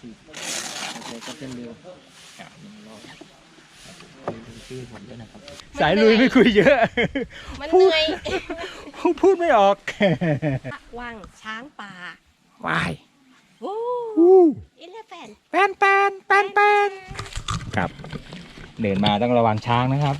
สิบโอเคก็เป็นเร็วครับหนึ่งร้อยดูชื่อผมด้วยนะครับสายลุยไม่คุยเยอะ มันพูเหดนื่อยพูดไม่ออกว่างช้างป่าวายโอ้อู้อิเลแฟนแปนแปนแปนแปนครับ เดินมาต้องระวังช้างนะครับ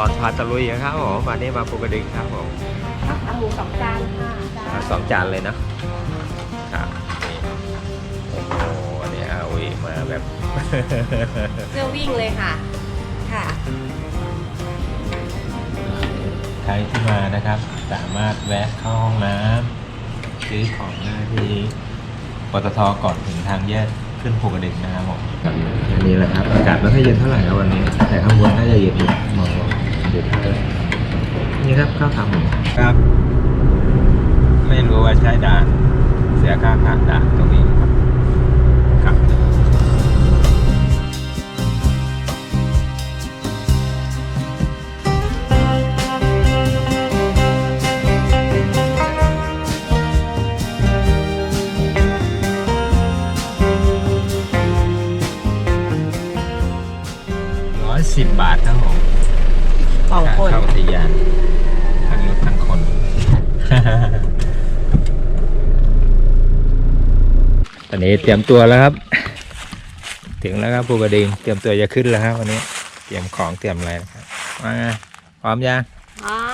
ลอดพาตะลุยครับผมวันนี้มาปูกระดึงครับผมเอาหมูสองจานค่ะเอาสองจานเลยเนาะครับนี่โอ้โหเนี่ยอาอุยมาแบบเพื่อวิ่งเลยค่ะ ค่ะ ใครที่มานะครับ สามารถแวะเข้าห้องน้ำซื้อของได้ที่ปตทก่อนถึงทางแยกขึ้นภูกระดึงนะครับผมอันนี้แหละครับ อากาศไม่ค่อยเย็นเท่าไหร่ครับวันนี้ แต่ข้างบนน่าจะเย็นอยู่มองเย็ นี่ครับข้าวขาหมูครับ ไม่รู้ว่าใช้ด่าน เสียค่าผ่านด่านตรงนี้ เตรียมตัวแล้วครับ ถึงแล้วครับภูกระดิงเตรียมตัวจะขึ้นแล้วครับวันนี้ เตรียมของเตรียมอะไรนะครับมาไงพร้อมยังพร้อม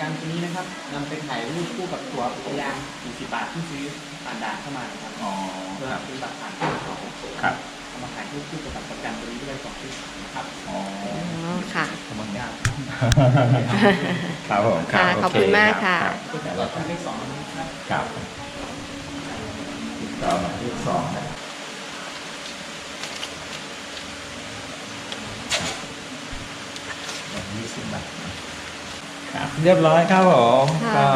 การตัวนี้นะครับนำไปถ่ายรูปคู่กับตัวอุทยาน40บาทที่ซื้อผ่านด่านเข้ามานะครับอ๋อเพื่อครับซื้อบัตรผ่านครับผมครับเอามาถ่ายรูปคู่กับบัตรประกันตัวนี้ด้วยสองชุดครับอ๋ออ๋อค่ะขอบคุณครับครับผมค่ะโขอบคุณมากค่ะรับก็จะเราทำเลขสองนะครับครับติดต่อหมายเลขสองนะยี่สิบบาท ครับเรียบร้อยครับผมค่ะ ก็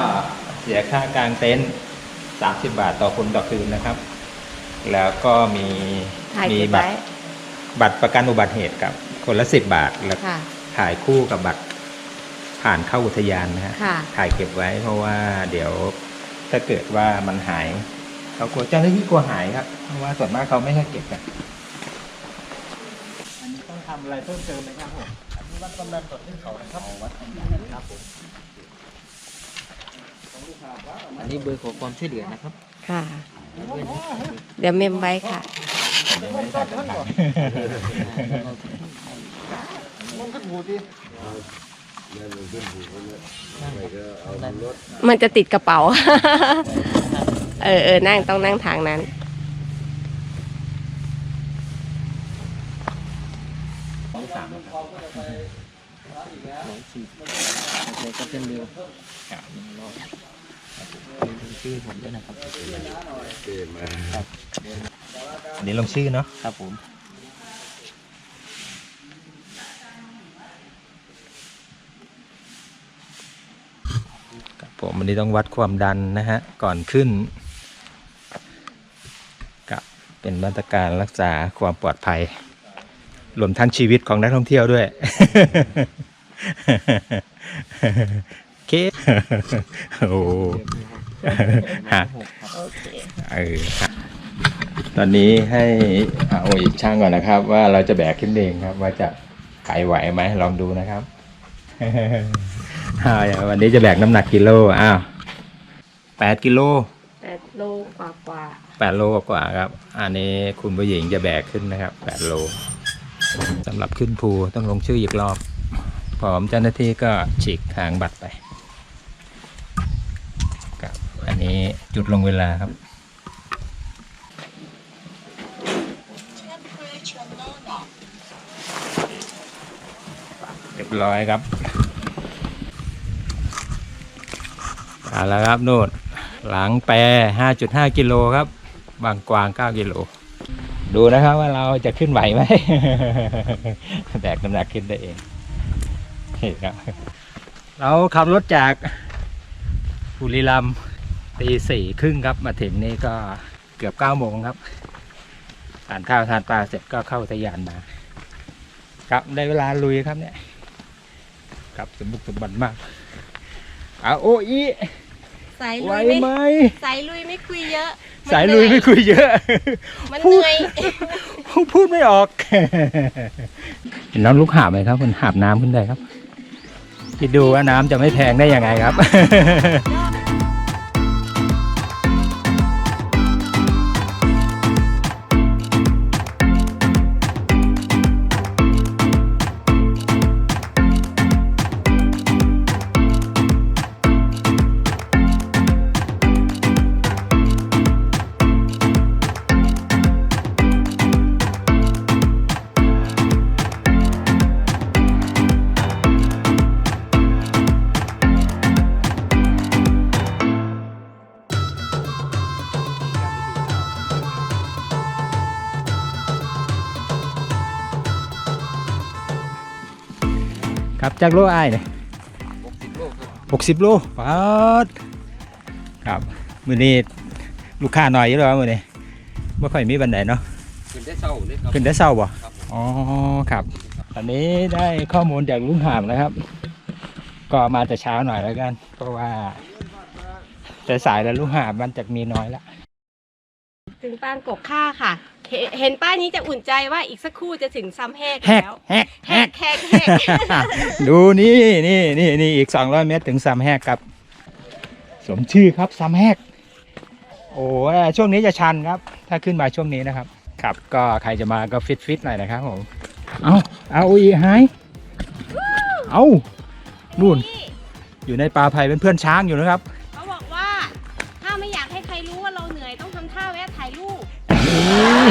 เสียค่ากลางเต็นท์สามสิบบาทต่อคนต่อคืนนะครับ แล้วก็มีถ่ายมีเก็บบัตไว้รบัตรประกันอุบัติเหตุกับ คนละสิบบาทแล้วค่ะ ถ่ายคู่กับบัตรผ่านเข้าอุทยานนะฮะค่ะ ถ่ายเก็บไว้เพราะว่าเดี๋ยวถ้าเกิดว่ามันหายเขากลัวเจ้าหน้าที่กลัวหายครับ เพราะว่าส่วนมากเขาไม่ค่อยเก็บกันอันนี้ต้องทำอะไรเพิ่มเติมไหมครับผมอันนี้ วัดความดันต่อขึ้นเขานะครับวัดความดันครับผมอันนี้เบอร์ขอความช่วยเหลือนะครับค่ะ เดี๋ยวเมมไว้ค่ะมันจะติดกระเป๋า เออเออนั่งต้องนั่งทางนั้น องสามนะครับร้อยสี่โอเคก็เป็นเร็วครับหนึ่งร้อยดูชื่อผมด้วยนะครับอันนี้ลงชื่อเนาะครับผมครับผมวันนี้ต้องวัดความดันนะฮะ ก่อนขึ้นกับเป็นมาตรการรักษาความปลอดภัย รวมทั้งชีวิตของนักท่องเที่ยวด้วยโอเคโอ้โหฮะหกครับโอเคเออครับตอนนี้ให้อาโออีกช่างก่อนนะครับ ว่าเราจะแบกขึ้นเองครับ ว่าจะไกไหวไหมลองดูนะครับอ้าววันนี้จะแบกน้ำหนักกิโลอ้าวแปดกิโลแปดโลกว่ากว่าแปดโลกว่าครับ อันนี้คุณผู้หญิงจะแบกขึ้นนะครับแปดโล สำหรับขึ้นภูต้องลงชื่ออีกรอบ พร้อมเจ้าหน้าที่ก็ฉีกทางบัตรไปครับอันนี้จุดลงเวลาครับ เรียบร้อยครับเอาล้วครับนู่นหลังแปร5.5 กิโลครับ บางกวาง 9 กิโล ดูนะครับว่าเราจะขึ้นไหวไหมแบกน้ำหนักขึ้นได้เองนี่ครับเราขับรถจากบุรีรัมย์ตีสี่ครึ่งครับ มาถึงนี่ก็เกือบ9โมงครับทานข้าวทานปลาเสร็จก็เข้าอุทยานมา ครับได้เวลาลุยครับเนี่ยครับสมบุกสมบันมากเอาโอ้อีสายไหวลุยไหมไม่สายลุยไม่คุยเยอะมัน สายลุยเหนื่อไม่คุยเยอะ มันเหนื่อย พูดไม่ออก เห็นน้องลูกหาบไหมครับมันหาบน้ำขึ้นได้ครับ คิดดูว่าน้ำจะไม่แพงได้ยังไงครับ จากโลอ้ายเนี่ยหกสิบโลปาดครับมือนี้ลูกค้าหน่อยอยู่แล้วมือนี้ไม่ค่อยมีบันไดเนาะขึ้นได้เศร้าเลยครับขึ้นได้เศร้าบ่ครับอ๋อครับอันนี้ได้ข้อมูลจากลุงหามนะครับ ก็มาแต่เช้าหน่อยแล้วกันเพราะว่า แต่สายแล้วลุงหามมันจะมีน้อยละถึงปานกบค่าค่ะ เห็นเห็นป้ายนี้จะอุ่นใจว่าอีกสักครู่จะถึงซ้ำแหกแฮกแล้วแฮกแหแฮกกแหกแหกดูนี่นี่นี่นี่อีก 200 เมตรถึงซัมแฮกครับ สมชื่อครับซัมแฮกโอ้ยช่วงนี้จะชันครับ ถ้าขึ้นมาช่วงนี้นะครับ ครับก็ใครจะมาก็ฟิตฟิตๆหน่อยนะครับผมเอาเอาอีหายเอานู่น อยู่ในป่าไผ่เป็นเพื่อนช้างอยู่นะครับ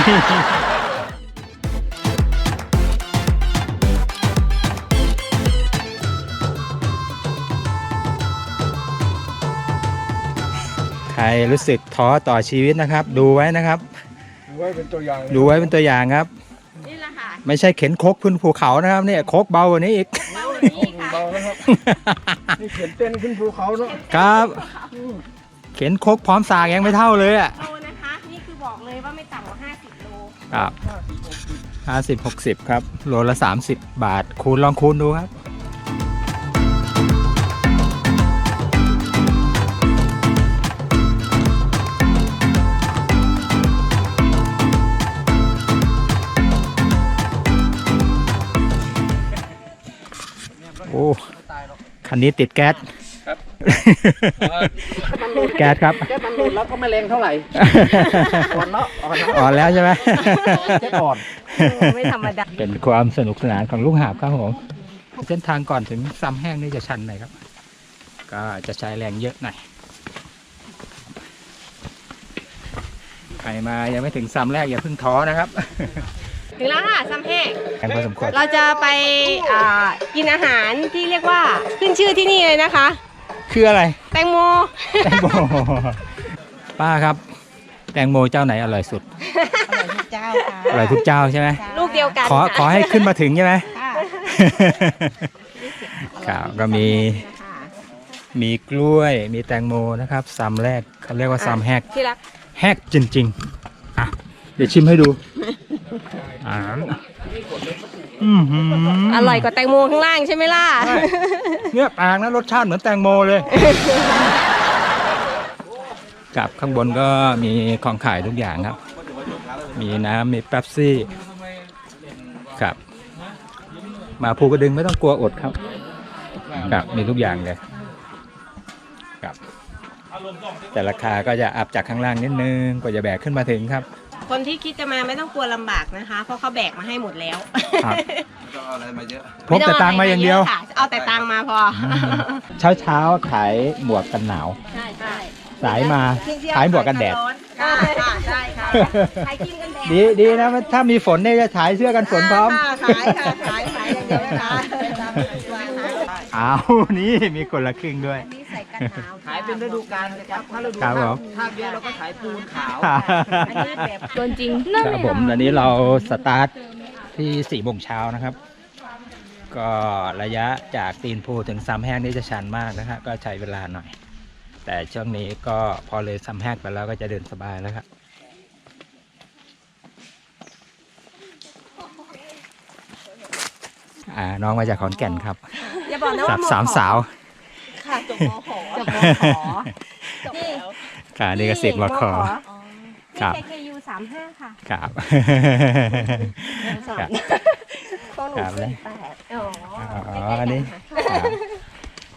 ใครรู้สึกท้อต่อชีวิตนะครับ ดูไว้นะครับ ดูไว้เป็นตัวอย่างดูไว้เป็นตัวอย่างครับ นี่แหละค่ะไม่ใช่เข็นโคกขึ้นภูเขานะครับเนี่ยโคกเบากว่านี้อีก เบาแบบนี้ค่ะเบานะครับ นี่เขียนเต้นขึ้นภูเขาเนาะครับ เข็นโคกพร้อมสากยังไม่เท่าเลยอะโลน ครับห้าสิบหกสิบครับ โลละสามสิบบาท คูณลองคูณดูครับ โอ้ คันนี้ติดแก๊ส แก๊สครับแค่มันหลุดแล้วก็ไม่แรงเท่าไหร่ อ่อนเนาะอ่อนเนาะอ่อนแล้วใช่ไหมแค่อ่อน ไม่ธรรมดา เป็นความสนุกสนานของลูกหาบครับผม เส้นทางก่อนถึงซ้ำแห้งนี่จะชันหน่อยครับ ก็จะใช้แรงเยอะหน่อย ใครมายังไม่ถึงซ้ำแรกอย่าเพิ่งท้อนะครับ ถึงแล้วค่ะซ้ำแห้ง แรงพอสมควร เราจะไปอ่ากินอาหารที่เรียกว่าขึ้นชื่อที่นี่เลยนะคะ คืออะไร แตงโม แตงโม ป้าครับ แตงโมเจ้าไหนอร่อยสุดเจ้าค่ะอร่อยทุกเจ้าใช่ไหมลูกเดียวกันขอค่ะขอให้ขึ้นมาถึงใช่ไหมค่ะครับก็มี มีกล้วย มีแตงโมนะครับซ้ำแรกเขาเรียกว่าซ้ำแหกที่รักแฮกจริง ๆ อะ เดี๋ยวชิมให้ดูอ่า อือหืออร่อยกว่าแตงโมข้างล่างใช่ไหมล่ะเนี่ยปากนะรสชาติเหมือนแตงโมเลยกับข้างบนก็มีของขายทุกอย่างครับ มีน้ำมีเป๊ปซี่ครับ มาภูกระดึงไม่ต้องกลัวอดครับครับมีทุกอย่างเลยครับ แต่ราคาก็จะอัพจากข้างล่างนิดนึงกว่าจะแบกขึ้นมาถึงครับ คนที่คิดจะมาไม่ต้องกลัวลำบากนะคะ เพราะเขาแบกมาให้หมดแล้วครับพกแต่ตังค์มาอย่างเดียว ไต้ะเอาแต่ตังค์มาพอ เช้าเช้าๆขายหมวกกันหนาว ใช่ใช่สายมาขายหมวกกันแดด ค่ะค่ะใช่ค่ะขายกินกันแดดดีดีนะถ้ามีฝนเนี่ยจะขายเสื้อกันฝนพร้อม ค่ะขายค่ะขายขายอย่างเดียวนะคะอ้าวนี่มีคนละครึ่งด้วย นี่ใส่กันหนาวขาย เป็นฤดูกาลนะครับถ้าฤดูครับผม ถ้าเยอะเราก็ขายปูนขาว อันนี้แบบตัวจริงครับผมตอนนี้เราสตาร์ทที่สี่โมงเช้านะครับ ก็ระยะจากตีนภูถึงซ้ำแห้งนี่จะชันมากนะฮะก็ใช้เวลาหน่อย แต่ช่วงนี้ก็พอเลยซ้ำแห้งไปแล้วก็จะเดินสบายแล้วครับอ่าน้องมาจากขอนแก่นครับอย่าบอกนะสาว่ามสามสาวค่ะ จบมขจบมขจบแล้วค่ะนี่ก็เสียงมาขอครับนี่ KKU สามห้าค่ะครับครับพวกหนูครับสี่แปดอ๋ออ๋ออันนี้ครับ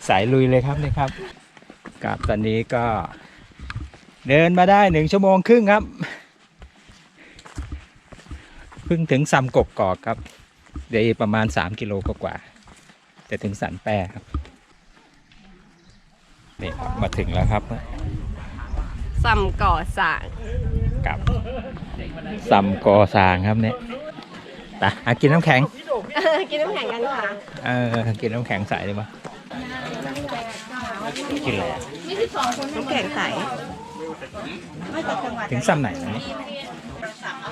สายลุยเลยครับนี่ครับกับตอนนี้ก็ เดินมาได้หนึ่งชั่วโมงครึ่งครับเพิ่งถึงซำกกกอกครับเดี๋ยวอีกประมาณ 3 กิโลกว่าๆจะถึงสันแปรครับ นี่ครับมาถึงแล้วครับซัมก่อสร้างกับซัมกอซางครับเนี่ยไปอะกินน้ำแข็ง กินน้ำแข็งกันค่ะเออกินน้ำแข็งใสดีมั้ยกินอะไรอะน้ำแข็งใสถึงซ้ำไหนนะ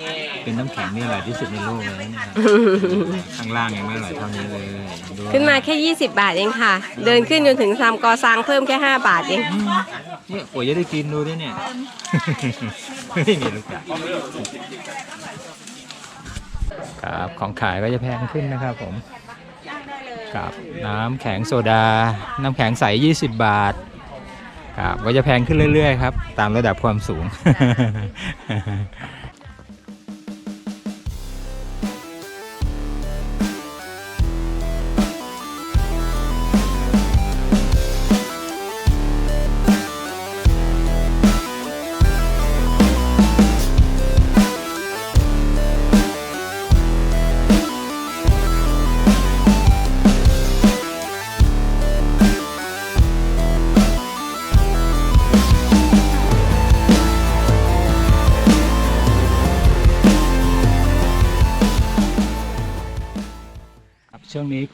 เนี่ยเป็นน้ำแข็งนี่อร่อยที่สุดในโลกเลยนะเนี่ยข้างล่างยังไม่อร่อยเท่านี้เลยดูขึ้นมาแค่ 20 บาทเองค่ะ เดินขึ้นจนถึงซัมก่อสร้างเพิ่มแค่ 5 บาทเอง เนี่ยกว่าจะได้กินดูด้วยเนี่ย ไม่มีลูกจ่ายครับของขายก็จะแพงขึ้นนะครับผมกับน้ำแข็งโซดา น้ำแข็งใส 20 บาทครับก็จะแพงขึ้นเรื่อยๆครับ ตามระดับความสูง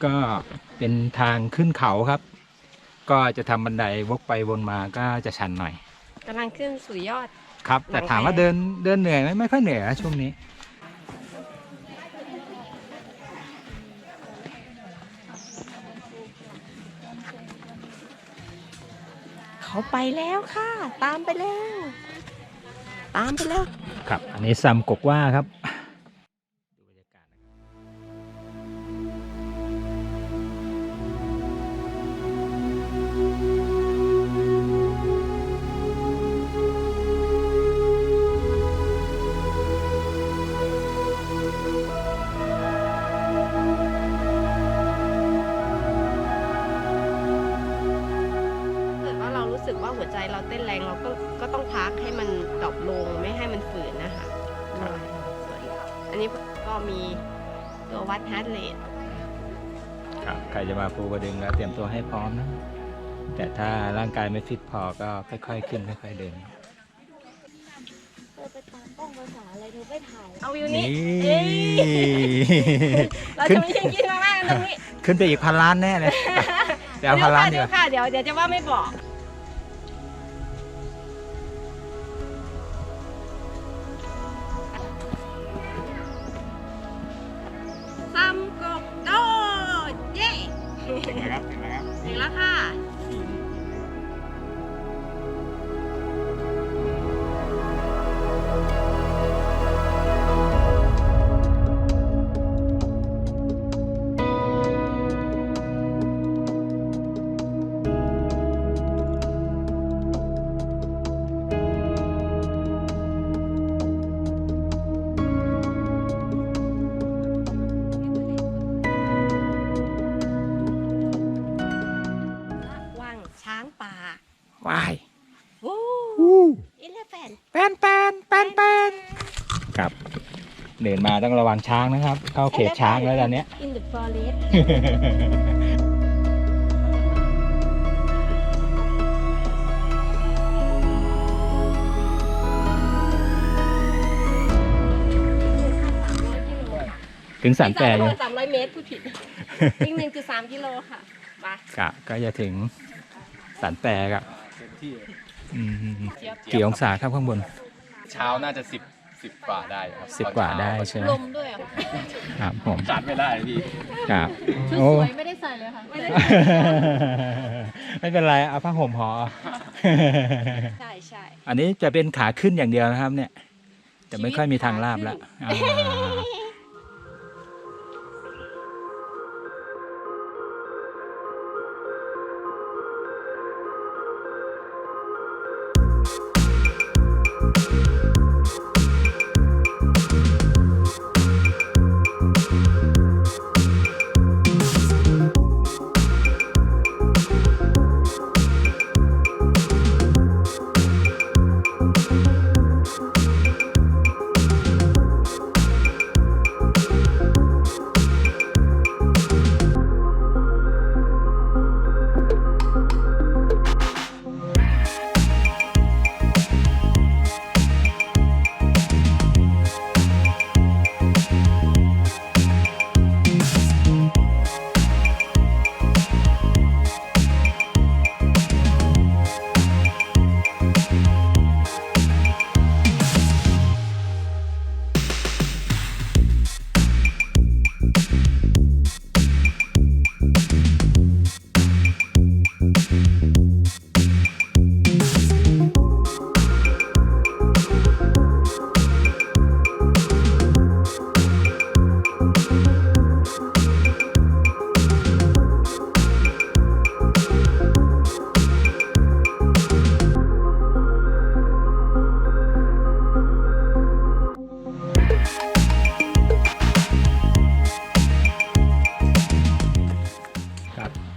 ก็เป็นทางขึ้นเขาครับ ก็จะทำบันไดวกไปวนมาก็จะชันหน่อย กำลังขึ้นสู่ยอด ครับ แต่ถามว่าเดินเดินเหนื่อยไหมไม่ค่อยเหนื่อยนะช่วงนี้ เขาไปแล้วค่ะ ตามไปแล้ว ตามไปแล้ว ครับ อันนี้ซัมกกว่าครับ ว่าหัวใจเราเต้นแรงเราก็ก็ต้องพักให้มันดรอปลงไม่ให้มันฝืนนะคะส่วนอันนี้ก็มีตัววัดฮาร์ดเรทครับใครจะมาภูกระดึงก็เตรียมตัวให้พร้อมนะ แต่ถ้าร่างกายไม่ฟิตพอก็ค่อยๆขึ้นค่อยๆเดินเอาวิวนี้นี่เราขึ้จะนไม่ใช่กินมาม่ากันตรงนี้ ขึ้นไปอีกพันล้านแน่เลย เดี๋ยวเอาพันล้านดีเดี๋กยวว่าค่ะเดี๋ยวเดี๋ยวจะว่าไม่บอก ถึงแล้วค่ะ ต้องระวังช้างนะครับ เข้าเขตช้างแล้วตอนเนี้ย in the forest ถึงสันแปรสามยังสามร้อยเมตรพูดผิดอีกหนึ่งจุดสามกิโลค่ะไปกะก็จะถึงสันแปรครับเต็มที่อืมกี่องศาครับข้างบน เช้าน่าจะสิบ สิบกว่าได้ครับสิบกว่าได้ใช่ไหมลมด้วยอะครับผมจัดไม่ได้พี่ครับชุดโอ้สวยไม่ได้ใส่เลยค่ะไม่เป็นไรเอาผ้าห่มพอใช่ใช่อันนี้จะเป็นขาขึ้นอย่างเดียวนะครับ เนี่ย จะไม่ค่อยมีทางลาบแล้ว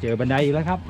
จอบันไดอีกแล้วครับ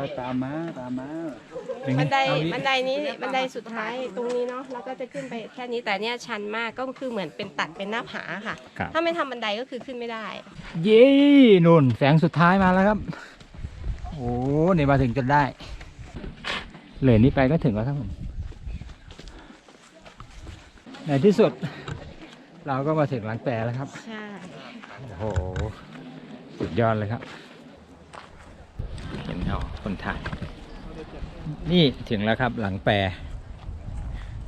ว่าตามมาตามมาเป็นไงบันไดเอาดิบันไดนี้บันไดสุดท้ายตรงนี้เนาะแล้วก็จะขึ้นไปแค่นี้แต่เนี่ยชันมากก็คือเหมือนเป็นตัดเป็นหน้าผาค่ะ ครับ ถ้าไม่ทำบันไดก็คือขึ้นไม่ได้ เย้นุ่นแสงสุดท้ายมาแล้วครับ โอ้นี่มาถึงจนได้เลยนี้ไปก็ถึงแล้วครับผม ในที่สุด เราก็มาถึงหลังแปรแล้วครับ ใช่ โอ้โห สุดยอดเลยครับ เห็นเงาคนถ่ายนี่ถึงแล้วครับหลังแปร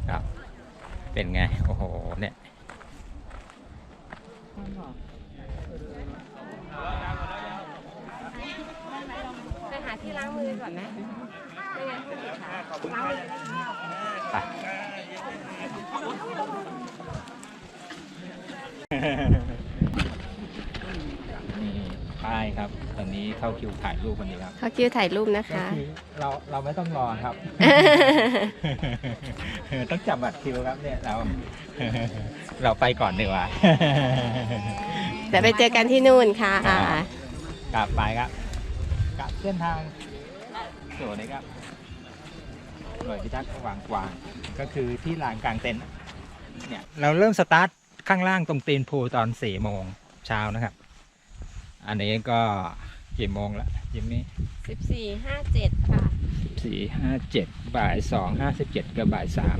ครับ เป็นไง โอ้โห เนี่ยไปหาที่ล้างมือก่อนไหมไม่งั้นไม่ติดขาล้างมือไปนี่ ป้ายครับตอนนี้เข้าคิวถ่ายรูปกันดีครับ เขาคิวถ่ายรูปนะคะก็คือเราเราไม่ต้องรอครับ ต้องจับบัตรคิวครับเนี่ยเรา เราไปก่อนดีกว่า เดี๋ยวไปเจอกันที่นู่นค่ะ อ่า กลับไปครับกลับเส้นทางสวยนะครับหน่วยพิทักษ์วางกวางก็คือที่ลานกลางเต็นท์เนี่ยเราเริ่มสตาร์ทข้างล่างตรงตีนภูตอนสี่โมงเช้านะครับ อันนี้ก็กี่โมงละยิมมี่สิบสี่ห้าเจ็ดค่ะสี่ห้าเจ็ดบ่ายสองห้าสิบเจ็ดกับบ่ายสาม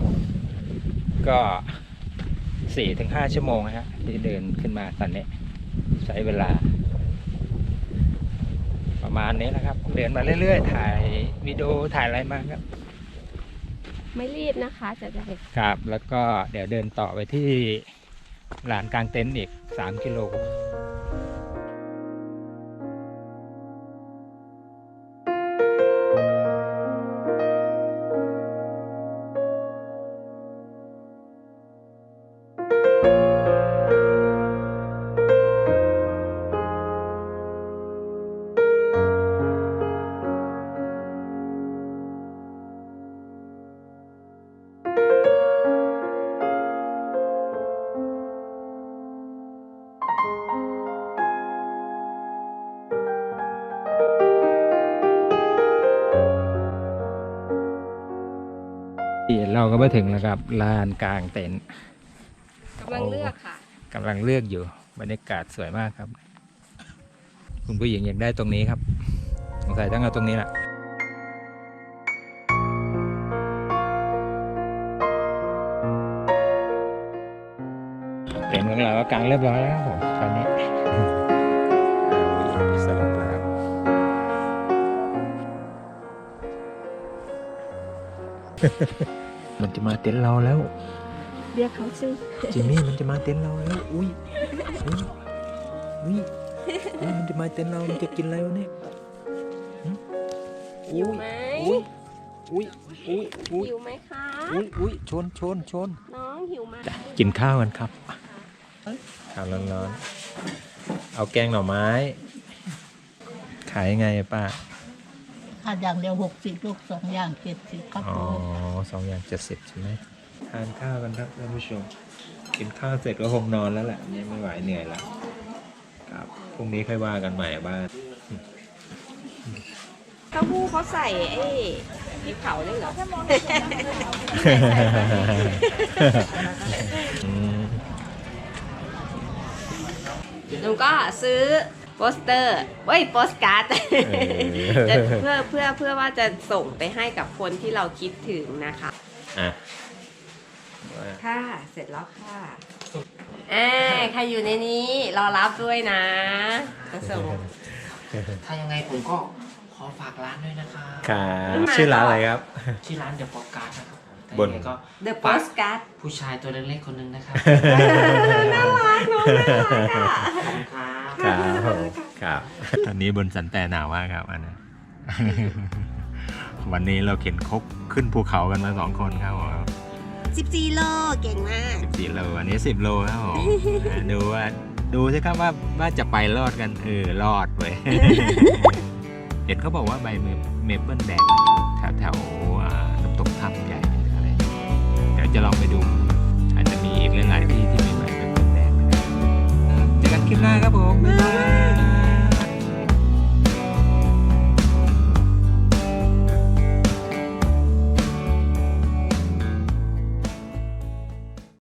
ก็สี่ถึงห้าชั่วโมงนะฮะที่เดินขึ้นมาตอนนี้ ใช้เวลา ประมาณนี้นะครับ เดินมาเรื่อยๆ ถ่ายวิดีโอถ่ายอะไรมาครับ ไม่รีบนะคะจะได้ครับ แล้วก็เดี๋ยวเดินต่อไปที่ลานกลางเต็นท์อีก3กิโล เราก็มาถึงแล้วครับลานกลางเต็นท์กำลังเลือกค่ะกำลังเลือกอยู่ บรรยากาศสวยมากครับ คุณผู้หญิงอยากได้ตรงนี้ครับสงสัยต้องเอาตรงนี้แหละเต็นท์ของเราก็กางเรียบร้อยแล้วครับผมตอนนี้เอาอีกสลบแล้วครับ มันจะมาเต็นท์เราแล้ว เรียกเขาชื่อจิมมี่มันจะมาเต็นท์เราแล้ว อุ้ยอุ้ยอุ้ยอุ้ยมันจะมาเต็นท์เรามันจะกินอะไรวะเนี่ยหึหิวไหมอุ้ยอุ้ยอุ้ยอุ้ยหิวไหมคะอุ้ยอุ้ยชนชนชนน้องหิวไหมกินข้าวกันครับข้าวร้อนๆเอาแกงหน่อไม้ ขายยังไงอะป้า ถ้าอย่างเดียวหกสิบลูกสองอย่างเจ็ดสิบครับอ๋อผมสองอย่างเจ็ดสิบใช่ไหมทานข้าวกันครับท่านผู้ชม กินข้าวเสร็จก็คงนอนแล้วแหละยังไม่ไหวเหนื่อยแล้วครับพรุ่งนี้ค่อยว่ากันใหม่บ้านเต้าหู้เขาใส่ไอ้พริกเผาด้วยเหรอ อืมหนูก็ซื้อ โปสเตอร์เว้ยโปสการ์ดจะเพื่อเพื่อเพื่อว่าจะส่งไปให้กับคนที่เราคิดถึงนะคะอะค่ะเสร็จแล้วค่ะอ่าใครอยู่ในนี้ รอรับด้วยนะจะส่งถ้ายังไงผมก็ขอฝากร้านด้วยนะครับครับชื่อร้านอะไรครับ ชื่อร้านเดอะป๊อกการ์ดนะครับผมถ้าบนยังไงก็ The Postcard ผู้ชายตัวเล็กๆคนหนึงนะครับน่ารักน้องน่ารักอะ ตอนนี้บนสันแต่หนาวมากครับอันนี้วันนี้เราเข็นคกขึ้นภูเขากันมาสองคนครับผมสิบสี่โลเก่งมากสิบสี่โลอันนี้สิบโลครับผมดูว่าดูสิครับว่าว่าจะไปรอดกันเออรอดเว้ยเห็นเขาบอกว่าใบเมเปิลแดงแถวแถวน้ำตกถ้ำใหญ่อะไรเดี๋ยวจะลองไปดูอาจจะมีอีกหลายที่ที่มีใบเมเปิลแดงเจอกันคลิปหน้าครับผมบ๊ายบาย